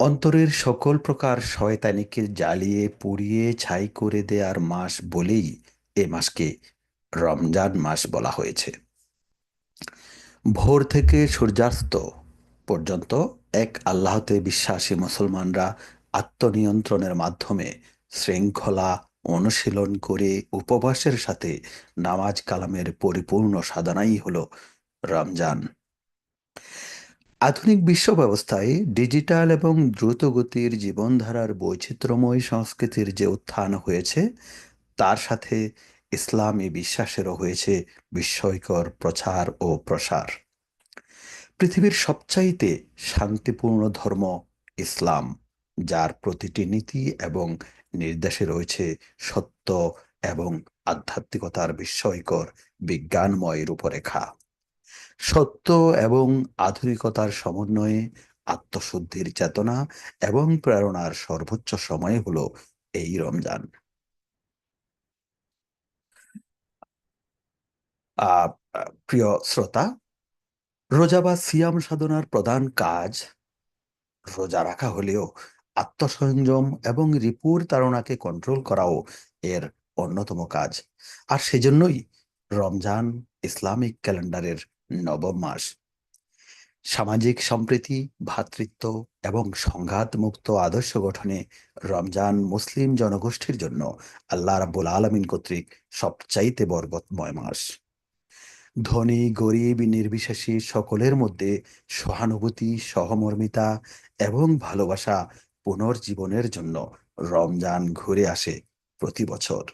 অন্তরের সকল প্রকার শয়তানিকে জ্বালিয়ে, পুড়িয়ে, ছাই করে দেয়ার মাস বলেই এ মাসকে রমজান মাস বলা হয়েছে। ভোর থেকে সূর্যাস্ত পর্যন্ত এক আল্লাহতে বিশ্বাসী মুসলমানরা আত্মনিয়ন্ত্রণের মাধ্যমে শৃঙ্খলা অনুশীলন করে উপবাসের সাথে নামাজ কালামের পরিপূর্ণ সাধনাই হল রমজান। আধুনিক বিশ্ব ব্যবস্থায় ডিজিটাল এবং দ্রুতগতির জীবনধারার বৈচিত্র্যময় সংস্কৃতির যে উত্থান হয়েছে, তার সাথে ইসলামী বিশ্বাসেরও হয়েছে বিস্ময়কর প্রচার ও প্রসার। পৃথিবীর সবচাইতে শান্তিপূর্ণ ধর্ম ইসলাম, যার প্রতিটি নীতি এবং নির্দেশে রয়েছে সত্য এবং আধ্যাত্মিকতার বিস্ময়কর বিজ্ঞানময় রূপরেখা। সত্য এবং আধুনিকতার সমন্বয়ে আত্মশুদ্ধির চেতনা এবং প্রেরণার সর্বোচ্চ সময় হলো এই রমজান। প্রিয় শ্রোতা, রোজা বা সিয়াম সাধনার প্রধান কাজ রোজা রাখা হলেও আত্মসংযম এবং রিপুর তাড়নাকে কন্ট্রোল করাও এর অন্যতম কাজ। আর সেজন্যই রমজান ইসলামিক ক্যালেন্ডারের নবম মাস। সামাজিক সম্প্রীতি ভ্রাতৃত্ব এবং সংঘাত মুক্ত আদর্শ গঠনে রমজান মুসলিম জনগোষ্ঠীর জন্য আল্লাহ রাব্বুল আলমিন কর্তৃক সবচাইতে বরগতময় মাস। ধনী, গরিব, নির্বিশেষে সকলের মধ্যে সহানুভূতি, সহমর্মিতা এবং ভালোবাসা পুনর্জীবনের জন্য রমজান ঘুরে আসে প্রতি বছর।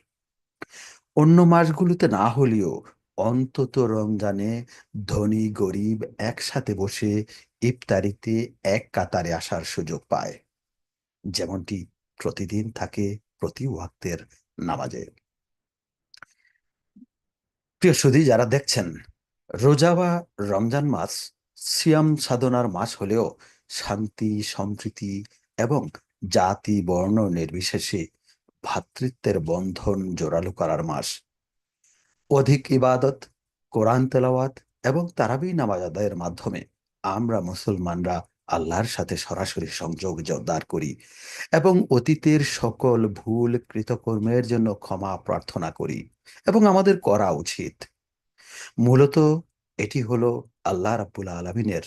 অন্য মাসগুলোতে না হলেও অন্তত রমজানে ধনী গরিব একসাথে বসে ইফতারিতে এক কাতারে আসার সুযোগ পায়। যেমনটি প্রতিদিন থাকে প্রতি ওয়াক্তের নামাজে। প্রিয় সুধী, যারা দেখছেন, রোজা বা রমজান মাস সিয়াম সাধনার মাস হলেও শান্তি, সম্প্রীতি এবং জাতি বর্ণ নির্বিশেষে ভাতৃত্বের বন্ধন জোরালো করার মাস। অধিক ইবাদত, কোরআন তেলাওয়াত এবং তারাবি নামাজ আদায়ের মাধ্যমে আমরা মুসলমানরা আল্লাহর সাথে সরাসরি সংযোগ জোরদার করি এবং অতীতের সকল ভুল কৃতকর্মের জন্য ক্ষমা প্রার্থনা করি এবং আমাদের করা উচিত। মূলত এটি হলো আল্লাহ রাব্বুল আলমিনের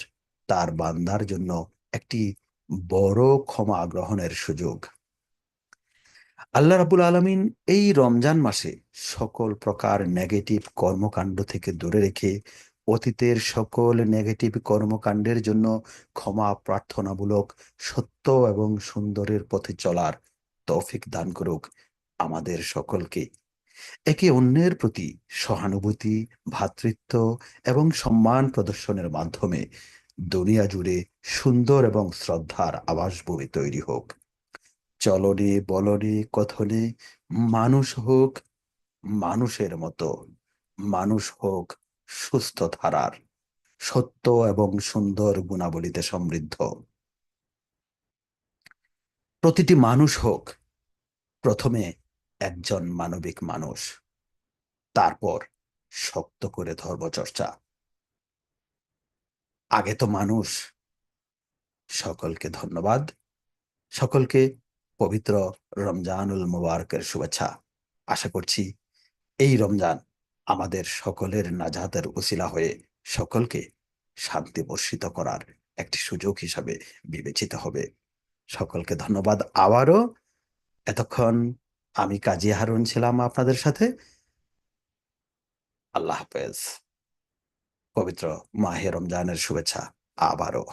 তার বান্দার জন্য একটি বড় ক্ষমা গ্রহণের সুযোগ। আল্লাহ রাবুল আলমিন এই রমজান মাসে সকল প্রকার নেগেটিভ কর্মকাণ্ড থেকে দূরে রেখে অতীতের সকল নেগেটিভ কর্মকাণ্ডের জন্য ক্ষমা প্রার্থনামূলক, সত্য এবং সুন্দরের পথে চলার তৌফিক দান করুক আমাদের সকলকে। একে অন্যের প্রতি সহানুভূতি ভ্রাতৃত্ব এবং সম্মান প্রদর্শনের মাধ্যমে দুনিয়া জুড়ে সুন্দর এবং শ্রদ্ধার আবাসভূমি তৈরি হোক। চলনে বলনে কথনে মানুষ হোক মানুষের মতো, মানুষ হোক সুস্থ ধারার, সত্য এবং সুন্দর গুণাবলীতে সমৃদ্ধ। প্রতিটি মানুষ হোক, প্রথমে একজন মানবিক মানুষ, তারপর শক্ত করে ধর্মচর্চা আগে তো মানুষ, সকলকে ধন্যবাদ, সকলকে পবিত্র রমজানুল মুবারকের শুভেচ্ছা। আশা করছি এই রমজান আমাদের সকলের নাজাতের উসিলা হয়ে সকলকে শান্তি বর্ষিত করার একটি সুযোগ হিসাবে বিবেচিত হবে। সকলকে ধন্যবাদ। আবারও এতক্ষণ আমি কাজী হারুন ছিলাম আপনাদের সাথে। আল্লাহ হাফেজ। পবিত্র মাহে রমজানের শুভেচ্ছা আবারও।